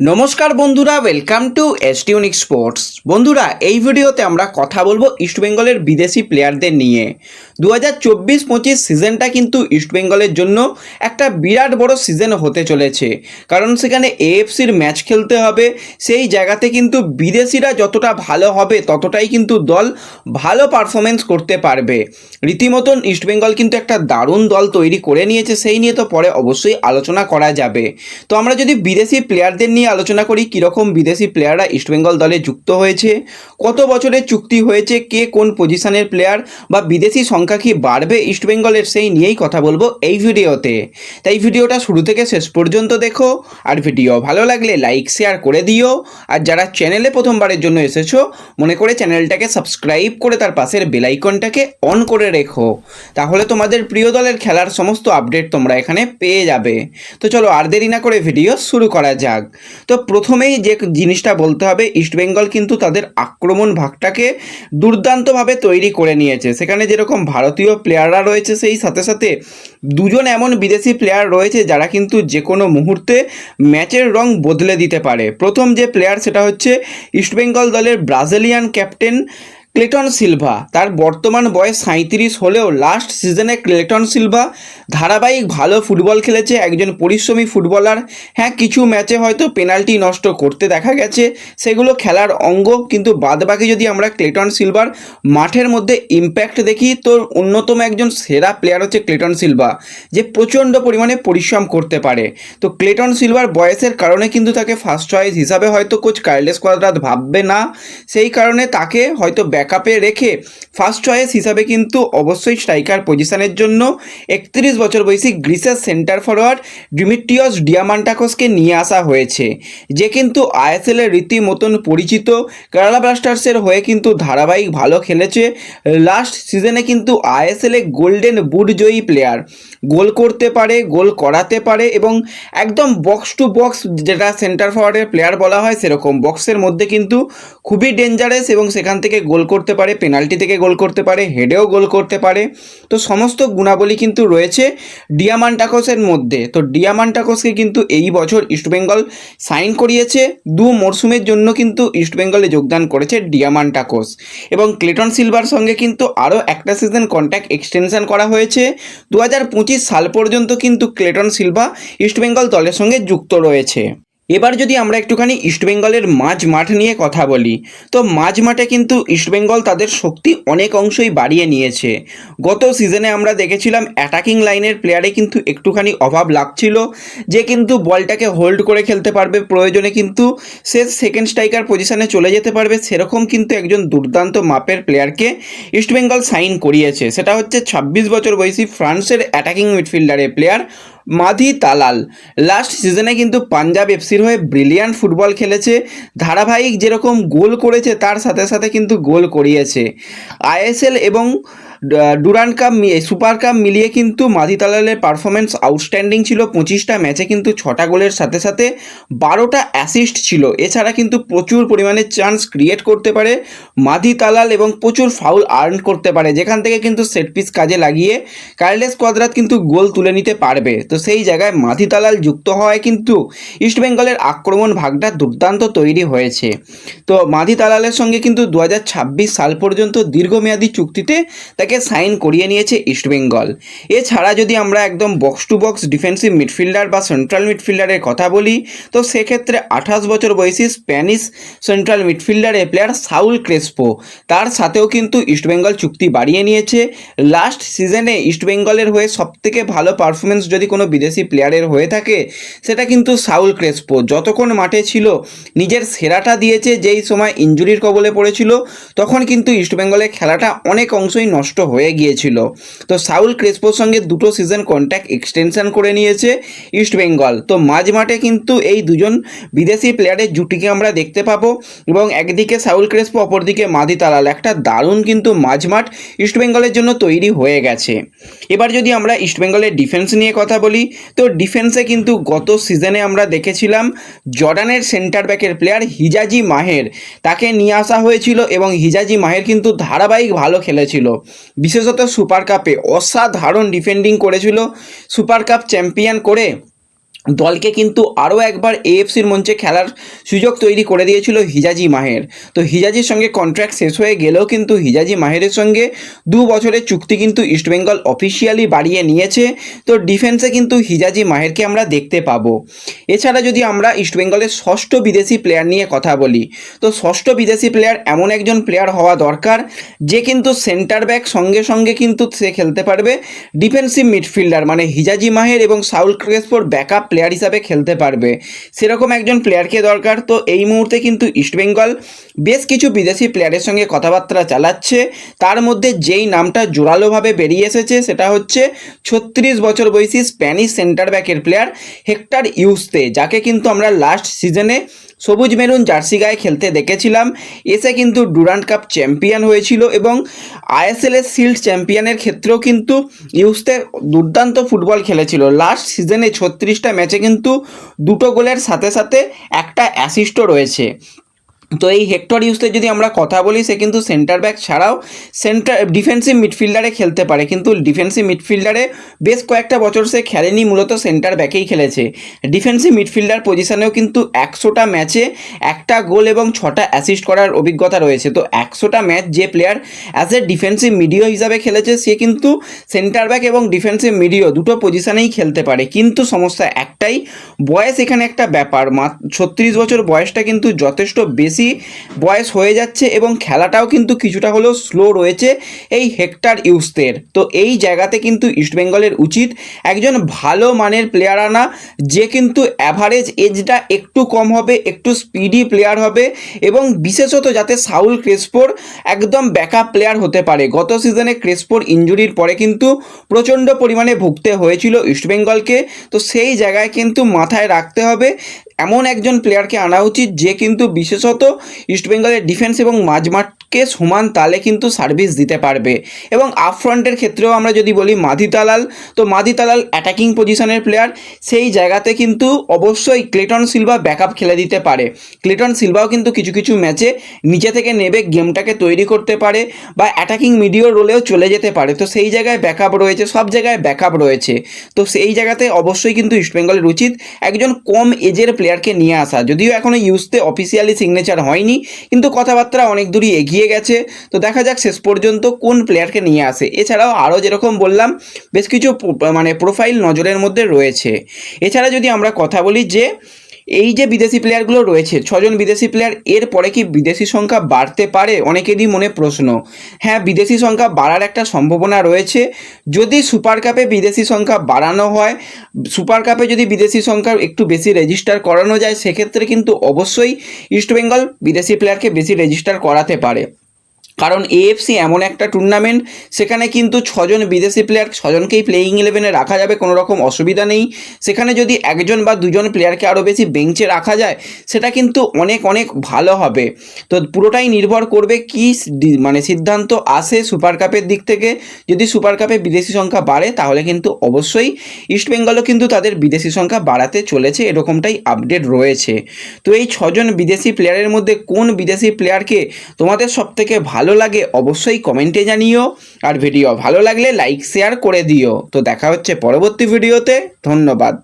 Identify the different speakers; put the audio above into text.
Speaker 1: নমস্কার বন্ধুরা welcome to এসটিউনিক sports বন্ধুরা, এই ভিডিওতে আমরা কথা বলব ইস্টবেঙ্গলের বিদেশি প্লেয়ারদের নিয়ে। দু হাজার চব্বিশ পঁচিশ সিজনটা কিন্তু ইস্টবেঙ্গলের জন্য একটা বিরাট বড় সিজন হতে চলেছে। কারণ সেখানে এএফসির ম্যাচ খেলতে হবে, সেই জায়গাতে কিন্তু বিদেশিরা যতটা ভালো হবে, ততটাই কিন্তু দল ভালো পারফরমেন্স করতে পারবে। রীতিমতন ইস্টবেঙ্গল কিন্তু একটা দারুণ দল তৈরি করে নিয়েছে, সেই নিয়ে তো পরে অবশ্যই আলোচনা করা যাবে। তো আমরা যদি বিদেশি প্লেয়ারদের নিয়ে আলোচনা করি, কীরকম বিদেশি প্লেয়াররা ইস্টবেঙ্গল দলে যুক্ত হয়েছে, কত বছরের চুক্তি হয়েছে, কে কোন পজিশনের প্লেয়ার বা বিদেশি সংখ্যা কি বাড়বে ইস্টবেঙ্গলের সেই নিয়েই কথা বলব এই ভিডিওতে। তাই ভিডিওটা শুরু থেকে শেষ পর্যন্ত দেখো, আর ভিডিও ভালো লাগলে লাইক শেয়ার করে দিও, আর যারা চ্যানেলে প্রথমবারের জন্য এসেছ, মনে করে চ্যানেলটাকে সাবস্ক্রাইব করে তার পাশের বেলাইকনটাকে অন করে রেখো। তাহলে তোমাদের প্রিয় দলের খেলার সমস্ত আপডেট তোমরা এখানে পেয়ে যাবে। তো চলো আর দেরি না করে ভিডিও শুরু করা যাক। তো প্রথমেই যে জিনিসটা বলতে হবে ইস্টবেঙ্গল কিন্তু তাদের আক্রমণ ভাগটাকে দুর্দান্তভাবে তৈরি করে নিয়েছে। সেখানে যেরকম ভারতীয় প্লেয়াররা রয়েছে, সেই সাথে সাথে দুজন এমন বিদেশি প্লেয়ার রয়েছে যারা কিন্তু যে কোনো মুহূর্তে ম্যাচের রং বদলে দিতে পারে। প্রথম যে প্লেয়ার সেটা হচ্ছে ইস্টবেঙ্গল দলের ব্রাজিলিয়ান ক্যাপ্টেন ক্লেটন সিলভা। তার বর্তমান বয়স সাঁত্রিশ হলেও লাস্ট সিজনে ক্লেটন সিলভা ধারাবাহিক ভালো ফুটবল খেলেছে, একজন পরিশ্রমী ফুটবলার। হ্যাঁ কিছু ম্যাচে হয়তো পেনাল্টি নষ্ট করতে দেখা গেছে, সেগুলো খেলার অঙ্গ, কিন্তু বাদবাকি যদি আমরা ক্লেটন সিলভার মাঠের মধ্যে ইম্প্যাক্ট দেখি, তো অন্যতম একজন সেরা প্লেয়ার হচ্ছে ক্লেটন সিলভা, যে প্রচণ্ড পরিমাণে পরিশ্রম করতে পারে। তো ক্লেটন সিলভার বয়সের কারণে কিন্তু তাকে ফার্স্ট চয়েস হিসাবে হয়তো কোচ কার্লেস কোয়াদ্রাত ভাববে না, সেই কারণে তাকে হয়তো ব্যাকআপে রেখে ফার্স্ট চয়েস হিসাবে কিন্তু অবশ্যই স্ট্রাইকার পজিশনের জন্য একত্রিশ বছর বয়সী গ্রিসের সেন্টার ফরওয়ার্ড ডিমিট্রিয়স ডিয়ামান্টাকোসকে নিয়ে আসা হয়েছে। যে কিন্তু আইএসএলের রীতিমতন পরিচিত কেরালা ব্লাস্টার্সের হয়ে কিন্তু ধারাবাহিক ভালো খেলেছে। লাস্ট সিজনে কিন্তু আইএসএলে গোল্ডেন বুট জয়ী প্লেয়ার গোল করতে পারে, গোল করাতে পারে এবং একদম বক্স টু বক্স যেটা সেন্টার ফরওয়ার্ডের প্লেয়ার বলা হয় সেরকম। বক্সের মধ্যে কিন্তু খুবই ডেঞ্জারাস এবং সেখান থেকে গোল করতে পারে পেনাল্টি থেকে গোল করতে পারে হেডেও গোল করতে পারে। তো সমস্ত গুণাবলী কিন্তু রয়েছে ডিয়ামান্টাকোসের মধ্যে। তো ডিয়ামান্টাকোসকে কিন্তু এই বছর ইস্টবেঙ্গল সাইন করিয়েছে। দু মরশুমের জন্য কিন্তু ইস্টবেঙ্গলে যোগদান করেছে ডিয়ামান্টাকোস। এবং ক্লেটন সিলভার সঙ্গে কিন্তু আরও একটা সিজন কন্ট্যাক্ট এক্সটেনশন করা হয়েছে। দু হাজার পঁচিশ সাল পর্যন্ত কিন্তু ক্লেটন সিলভা ইস্টবেঙ্গল দলের সঙ্গে যুক্ত রয়েছে। এবার যদি আমরা একটুখানি ইস্টবেঙ্গলের মাঝ মাঠ নিয়ে কথা বলি, তো মাঝ মাঠে কিন্তু ইস্টবেঙ্গল তাদের শক্তি অনেক অংশই বাড়িয়ে নিয়েছে। গত সিজনে আমরা দেখেছিলাম অ্যাটাকিং লাইনের প্লেয়ারে কিন্তু একটুখানি অভাব লাগছিল, যে কিন্তু বলটাকে হোল্ড করে খেলতে পারবে, প্রয়োজনে কিন্তু সে সেকেন্ড স্ট্রাইকার পজিশনে চলে যেতে পারবে, সেরকম কিন্তু একজন দুর্দান্ত মাপের প্লেয়ারকে ইস্টবেঙ্গল সাইন করিয়েছে। সেটা হচ্ছে ছাব্বিশ বছর বয়সী ফ্রান্সের অ্যাটাকিং মিডফিল্ডারের প্লেয়ার মাধি তালাল। লাস্ট সিজনে কিন্তু পাঞ্জাব এফসির হয়ে ব্রিলিয়ান্ট ফুটবল খেলেছে। ধারাবাহিক যেরকম গোল করেছে, তার সাথে সাথে কিন্তু গোল করিয়েছে। আইএসএল এবং ডুরান কাপ সুপার কাপ মিলিয়ে কিন্তু মাধি তালালের পারফরমেন্স আউটস্ট্যান্ডিং ছিল পঁচিশটা ম্যাচে কিন্তু ছটা গোলের সাথে সাথে বারোটা অ্যাসিস্ট ছিল। এছাড়া কিন্তু প্রচুর পরিমাণে চান্স ক্রিয়েট করতে পারে মাধি তালাল এবং প্রচুর ফাউল আর্ন করতে পারে, যেখান থেকে কিন্তু সেট পিস কাজে লাগিয়ে কার্লেস কোয়াদ্রাত কিন্তু গোল তুলে নিতে পারবে। তো সেই জায়গায় মাধি তালাল যুক্ত হওয়ায় কিন্তু ইস্টবেঙ্গলের আক্রমণ ভাগটা দুর্দান্ত তৈরি হয়েছে। তো মাধি তালালের সঙ্গে কিন্তু দু হাজার ছাব্বিশ সাল পর্যন্ত দীর্ঘমেয়াদী চুক্তিতে তাকে সাইন করিয়ে নিয়েছে ইস্টবেঙ্গল এছাড়া যদি আমরা একদম box to box defensive midfielder বা সেন্ট্রাল মিডফিল্ডারের কথা বলি, তো সেক্ষেত্রে আঠাশ বছর বয়সী স্প্যানিশ সেন্ট্রাল মিডফিল্ডারের প্লেয়ার সাউল ক্রেসপো। তার সাথেও কিন্তু ইস্টবেঙ্গল চুক্তি বাড়িয়ে নিয়েছে। লাস্ট সিজনে ইস্টবেঙ্গলের হয়ে সবথেকে ভালো পারফরমেন্স যদি কোনো বিদেশি প্লেয়ারের হয়ে থাকে, সেটা কিন্তু সাউল ক্রেসপো। যতক্ষণ মাঠে ছিল, নিজের সেরাটা দিয়েছে, যেই সময় ইঞ্জুরির কবলে পড়েছিল, তখন কিন্তু ইস্টবেঙ্গলের খেলাটা অনেক অংশই নষ্ট হয়ে গিয়েছিল। তো সাউল ক্রেসপোর সঙ্গে দুটো সিজন কন্ট্যাক্ট এক্সটেনশন করে নিয়েছে ইস্টবেঙ্গল তো মাঝ মাঠে কিন্তু এই দুজন বিদেশি প্লেয়ারের জুটিকে আমরা দেখতে পাবো এবং একদিকে সাউল ক্রেসপো, অপরদিকে মাদি তালাল। একটা দারুণ কিন্তু মাঝমাঠ ইস্টবেঙ্গলের জন্য তৈরি হয়ে গেছে। এবার যদি আমরা ইস্টবেঙ্গলের ডিফেন্স নিয়ে কথা বলি, তো ডিফেন্সে কিন্তু গত সিজনে আমরা দেখেছিলাম জর্ডানের সেন্টার ব্যাকের প্লেয়ার হিজাজি মাহের। তাকে নিয়ে আসা হয়েছিল এবং হিজাজি মাহের কিন্তু ধারাবাহিক ভালো খেলেছিল। বিশেষত সুপার কাপে অসাধারণ ডিফেন্ডিং করেছিল। সুপার কাপ চ্যাম্পিয়ন করে দলকে কিন্তু আরও একবার এএফসির মঞ্চে খেলার সুযোগ তৈরি করে দিয়েছিল হিজাজি মাহের। তো হিজাজির সঙ্গে কন্ট্রাক্ট শেষ হয়ে গেলেও কিন্তু হিজাজি মাহেরের সঙ্গে দু বছরের চুক্তি কিন্তু ইস্টবেঙ্গল অফিসিয়ালি বাড়িয়ে নিয়েছে। তো ডিফেন্সে কিন্তু হিজাজি মাহেরকে আমরা দেখতে পাবো। এছাড়া যদি আমরা ইস্টবেঙ্গলের ষষ্ঠ বিদেশি প্লেয়ার নিয়ে কথা বলি, তো ষষ্ঠ বিদেশি প্লেয়ার এমন একজন প্লেয়ার হওয়া দরকার, যে কিন্তু সেন্টার ব্যাক সঙ্গে সঙ্গে কিন্তু সে খেলতে পারবে। ডিফেন্সিভ মিডফিল্ডার মানে হিজাজি মাহের এবং সাউল ক্রেসপোর ব্যাকআপ প্লেয়ার হিসাবে খেলতে পারবে। সেরকম একজন প্লেয়ারকে দরকার। তো এই মুহূর্তে কিন্তু ইস্টবেঙ্গল বেশ কিছু বিদেশি প্লেয়ারের সঙ্গে কথাবার্তা চালাচ্ছে। তার মধ্যে যেই নামটা জোরালোভাবে বেরিয়ে এসেছে সেটা হচ্ছে ছত্রিশ বছর বয়সী স্প্যানিশ সেন্টার ব্যাকের প্লেয়ার হেক্টর ইউস্তে যাকে কিন্তু আমরা লাস্ট সিজনে সবুজ মেরুন জার্সি গায়ে খেলতে দেখেছিলাম। এসে কিন্তু ডুরান্ট কাপ চ্যাম্পিয়ন হয়েছিল এবং আইএসএল এর শিল্ড চ্যাম্পিয়নের ক্ষেত্রেও কিন্তু ইউসতে দুর্দান্ত ফুটবল খেলেছিল। লাস্ট সিজনে ছত্রিশটা ম্যাচে কিন্তু দুটো গোলের সাথে সাথে একটা অ্যাসিস্টও রয়েছে। তো এই হেক্টর ইউসের যদি আমরা কথা বলি, সে কিন্তু সেন্টার ব্যাক ছাড়াও সেন্টার ডিফেন্সিভ মিডফিল্ডারে খেলতে পারে। কিন্তু ডিফেন্সিভ মিডফিল্ডারে বেশ কয়েকটা বছর সে খেলেনি, মূলত সেন্টার ব্যাকেই খেলেছে। ডিফেন্সিভ মিডফিল্ডার পজিশনেও কিন্তু একশোটা ম্যাচে একটা গোল এবং ছটা অ্যাসিস্ট করার অভিজ্ঞতা রয়েছে। তো একশোটা ম্যাচ যে প্লেয়ার অ্যাজ এ ডিফেন্সিভ মিডিও হিসাবে খেলেছে, সে কিন্তু সেন্টার ব্যাক এবং ডিফেন্সিভ মিডিও দুটো পজিশনেই খেলতে পারে। কিন্তু সমস্যা একটাই, বয়স এখানে একটা ব্যাপার। মা ছত্রিশ বছর বয়সটা কিন্তু যথেষ্ট বেশি বয়স হয়ে যাচ্ছে এবং খেলাটাও কিন্তু কিছুটা হলেও স্লো রয়েছে এই হেক্টর ইউসদের। তো এই জায়গাতে কিন্তু ইস্টবেঙ্গলের উচিত একজন ভালো মানের প্লেয়ার আনা, যে কিন্তু অ্যাভারেজ এজটা একটু কম হবে, একটু স্পিডি প্লেয়ার হবে এবং বিশেষত যাতে সাউল ক্রেসপোর একদম ব্যাকআপ প্লেয়ার হতে পারে। গত সিজনে ক্রেসপোর ইঞ্জুরির পরে কিন্তু প্রচণ্ড পরিমাণে ভুগতে হয়েছিল ইস্টবেঙ্গলকে তো সেই জায়গায় কিন্তু মাথায় রাখতে হবে এমন একজন প্লেয়ারকে আনা উচিত যে কিন্তু বিশেষত ইস্টবেঙ্গলের ডিফেন্স এবং মাঝমাঠকে সমান তালে কিন্তু সার্ভিস দিতে পারবে। এবং আপ ফ্রন্টের ক্ষেত্রেও আমরা যদি বলি মাধি তালাল, তো মাধি তালাল অ্যাটাকিং পজিশনের প্লেয়ার সেই জায়গাতে কিন্তু অবশ্যই ক্লেটন সিলভা ব্যাকআপ খেলে দিতে পারে। ক্লেটন সিলভাও কিন্তু কিছু কিছু ম্যাচে নিচে থেকে নেবে গেমটাকে তৈরি করতে পারে বা অ্যাটাকিং মিডিও রোলেও চলে যেতে পারে। তো সেই জায়গায় ব্যাকআপ রয়েছে, সব জায়গায় ব্যাকআপ রয়েছে। তো সেই জায়গাতে অবশ্যই কিন্তু ইস্টবেঙ্গলের উচিত একজন কম এজের প্লেয়ারকে নিয়ে আসা। যদিও এখনও ইউজতে অফিসিয়ালি সিগনেচার হয়নি, কিন্তু কথাবার্তা অনেক দূরই এগিয়ে গেছে। তো দেখা যাক শেষ পর্যন্ত কোন প্লেয়ারকে নিয়ে আসে। এছাড়াও আরও যেরকম বললাম, বেশ কিছু মানে প্রোফাইল নজরের মধ্যে রয়েছে। এছাড়া যদি আমরা কথা বলি যে এই যে বিদেশি প্লেয়ারগুলো রয়েছে, ছজন বিদেশি প্লেয়ার এর পরে কি বিদেশি সংখ্যা বাড়তে পারে? অনেকেরই মনে প্রশ্ন। হ্যাঁ বিদেশি সংখ্যা বাড়ার একটা সম্ভাবনা রয়েছে। যদি সুপার কাপে বিদেশি সংখ্যা বাড়ানো হয় সুপার কাপে যদি বিদেশি সংখ্যা একটু বেশি রেজিস্টার করানো যায়, সেক্ষেত্রে কিন্তু অবশ্যই ইস্টবেঙ্গল বিদেশি প্লেয়ারকে বেশি রেজিস্টার করাতে পারে। কারণ এএফসি এমন একটা টুর্নামেন্ট সেখানে কিন্তু ছজন বিদেশি প্লেয়ার ছজনকেই প্লেয়িং ইলেভেনে রাখা যাবে, কোনো রকম অসুবিধা নেই। সেখানে যদি একজন বা দুজন প্লেয়ারকে আরও বেশি বেঞ্চে রাখা যায়, সেটা কিন্তু অনেক অনেক ভালো হবে। তো পুরোটাই নির্ভর করবে কি মানে সিদ্ধান্ত আসে সুপার কাপের দিক থেকে। যদি সুপার কাপে বিদেশি সংখ্যা বাড়ে, তাহলে কিন্তু অবশ্যই ইস্টবেঙ্গলও কিন্তু তাদের বিদেশি সংখ্যা বাড়াতে চলেছে, এরকমটাই আপডেট রয়েছে। তো এই ছজন বিদেশি প্লেয়ারের মধ্যে কোন বিদেশি প্লেয়ারকে তোমাদের সবথেকে ভালো লাগে অবশ্যই কমেন্টে জানিও। আর ভিডিও ভালো লাগলে লাইক, শেয়ার করে দিও। তো দেখা হচ্ছে পরবর্তী ভিডিওতে। ধন্যবাদ।